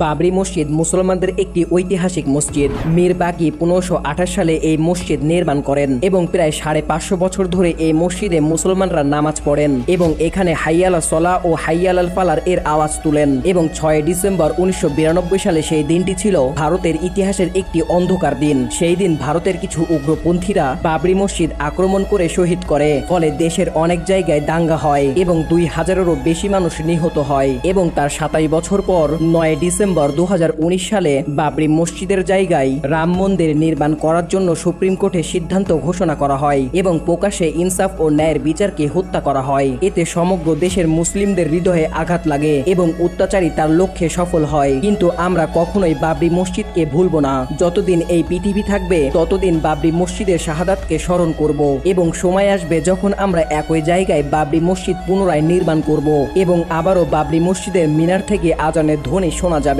বাবরি মসজিদ মুসলমানদের একটি ঐতিহাসিক মসজিদ। মীর বাকি পনেরোশো সালে এই মসজিদ নির্মাণ করেন এবং প্রায় সাড়ে পাঁচশো বছর ধরে এই মসজিদে মুসলমানরা নামাজ পড়েন এবং এখানে হাইয়ালা সলা ও হাইয়ালাল ফালার এর আওয়াজ তুলেন এবং ছয় ডিসেম্বর উনিশশো বিরানব্বই সালে সেই দিনটি ছিল ভারতের ইতিহাসের একটি অন্ধকার দিন। সেই দিন ভারতের কিছু উগ্রপন্থীরা বাবরি মসজিদ আক্রমণ করে শহীদ করে, ফলে দেশের অনেক জায়গায় দাঙ্গা হয় এবং দুই হাজারেরও বেশি মানুষ নিহত হয় এবং তার সাতাশ বছর পর নয় ডিসেম্বর দু সালে বাবরি মসজিদের জায়গায় রাম মন্দির নির্মাণ করার জন্য সুপ্রিম কোর্টে সিদ্ধান্ত ঘোষণা করা হয় এবং প্রকাশ্যে ইনসাফ ও ন্যায়ের বিচারকে হত্যা করা হয়। এতে সমগ্র দেশের মুসলিমদের হৃদয়ে আঘাত লাগে এবং অত্যাচারী তার লক্ষ্যে সফল হয়। কিন্তু আমরা কখনোই বাবরি মসজিদকে ভুলব না। যতদিন এই পৃথিবী থাকবে, ততদিন বাবরি মসজিদের শাহাদাতকে স্মরণ করব এবং সময় আসবে যখন আমরা একই জায়গায় বাবরি মসজিদ পুনরায় নির্মাণ করব এবং আবারও বাবরি মসজিদের মিনার থেকে আজানের ধ্বনি শোনা যাবে।